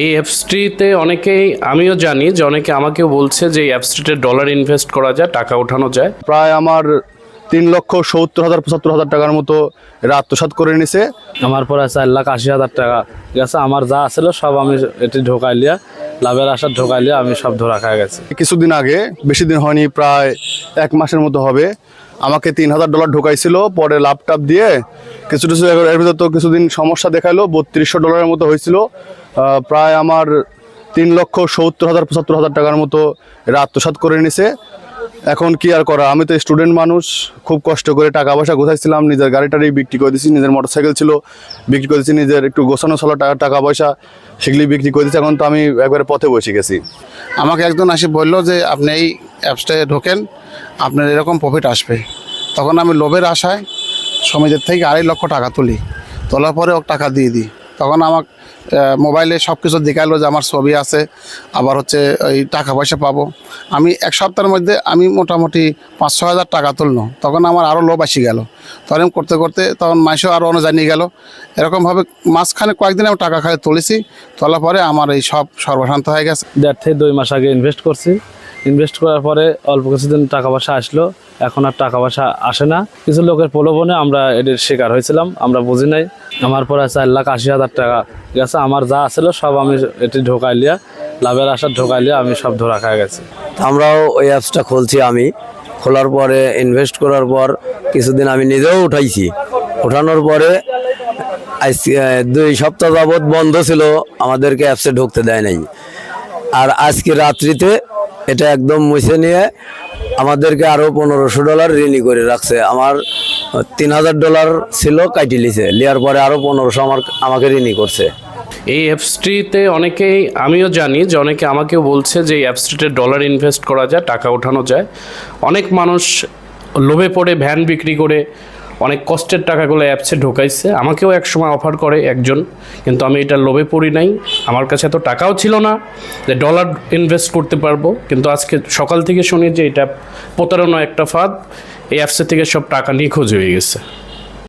এই অ্যাপসটিতে অনেকেই আমিও জানি যে অনেকে আমাকেও বলছে যে এই অ্যাপসটিতে ডলার ইনভেস্ট করা যায় টাকা ওঠানো যায়। প্রায় আমার তিন লক্ষ সত্তর হাজার পঁচাত্তর হাজার টাকার মতো এরা আত্মসাৎ করে নিছে। আমার পরে চার লাখ আশি হাজার টাকা। গেছে আমার যা আছিল সব আমি এটি ঢোকাই লিয়া লাভের আশা ঢোকাই লিয়া আমি সব ধরা খাই গেছে। কিছুদিন আগে বেশি দিন হয়নি প্রায় এক মাসের মতো হবে। আমাকে তিন হাজার ডলার ঢোকাইছিল, পরে ল্যাপটপ দিয়ে কিছু কিছু এর ভিতর তো কিছুদিন সমস্যা দেখাল বত্রিশশো ডলারের মতো হয়েছিল প্রায় আমার তিন লক্ষ সত্তর হাজার, পঁচাত্তর হাজার টাকার মতো এরা আত্মসাত করে নিছে। এখন কি আর করা? আমি তো স্টুডেন্ট মানুষ, খুব কষ্ট করে টাকা পয়সা গোছাইছিলাম নিজের গাড়ি টাড়ি বিক্রি করে দিয়েছি নিজের মোটরসাইকেল ছিল, বিক্রি করে দিয়েছি নিজের একটু গোছানো ছিল টাকা পয়সা সেগুলি বিক্রি করে দিয়েছি এখন তো আমি একবারে পথে বসে গেছি। আমাকে একজন আসে বলল যে, আপনি এই অ্যাপসটায় ঢোকেন, আপনার এরকম প্রফিট আসবে। তখন আমি লোভের আশায়, সমিতির থেকে আড়াই লক্ষ টাকা তুলি, তোলার পরে ও টাকা দিয়ে দিই। তখন আমার মোবাইলে সব কিছু দেখাল যে আমার ছবি আছে, আবার হচ্ছে ওই টাকা পয়সা পাবো। আমি এক সপ্তাহের মধ্যে আমি মোটামুটি পাঁচ ছ হাজার টাকা তুললো। তখন আমার আরও লোভ আসি গেল। তখন করতে করতে তখন মাসেও আরও অন্য জানিয়ে গেল। এরকমভাবে মাঝখানে কয়েকদিন আমি টাকা খালি তুলেছি। তোলার পরে আমার এই সব সর্বশান্ত হয়ে গেছে। দেড় থেকে দুই মাস আগে ইনভেস্ট করছি। ইনভেস্ট করার পরে অল্প কিছুদিন টাকা পয়সা আসলো। এখন আর টাকা পয়সা আসে না। কিছু লোকের প্রলোভনে আমরা এটির শিকার হয়েছিলাম। আমরা বুঝি নাই। আমার পরে চার লাখ আশি হাজার টাকা। গেছে আমার যা আছিল সব আমি এটি ঢোকাই লিয়া, লাভের আশা ঢোকাই লিয়া আমি সব ধরা খাই গেছি। আমরাও ওই অ্যাপসটা খুলছি আমি। খোলার পরে ইনভেস্ট করার পর কিছুদিন আমি নিজেও উঠাইছি। ওঠানোর পরে দুই সপ্তাহ যাবৎ বন্ধ ছিল, আমাদেরকে অ্যাপসে ঢুকতে দেয় নাই। আর আজকে রাত্রিতে এটা একদম মুছে নিয়ে আমাদেরকে আরও পনেরোশো ডলার ঋণই করে রাখছে। আমার তিন হাজার ডলার ছিল কাটি লিছে। লিয়ার পরে আরও পনেরোশো আমার, আমাকে ঋণই করছে। এই অ্যাপসটিতে অনেকেই, আমিও জানি যে অনেকে আমাকেও বলছে যে এই অ্যাপসটিতে ডলার ইনভেস্ট করা যায়, টাকা ওঠানো যায়। অনেক মানুষ লোভে পড়ে, ভ্যান বিক্রি করে অনেক কষ্টের টাকাগুলো অ্যাপসে ঢোকাইছে। আমাকেও এক সময় অফার করে একজন, কিন্তু আমি এটা লোভে পড়ি নাই। আমার কাছে এত টাকাও ছিল না যে ডলার ইনভেস্ট করতে পারব। কিন্তু আজকে সকাল থেকে শুনি যে এটা প্রতারণা একটা ফাঁদ। এই অ্যাপসের থেকে সব টাকা নিখোঁজ হয়ে গেছে।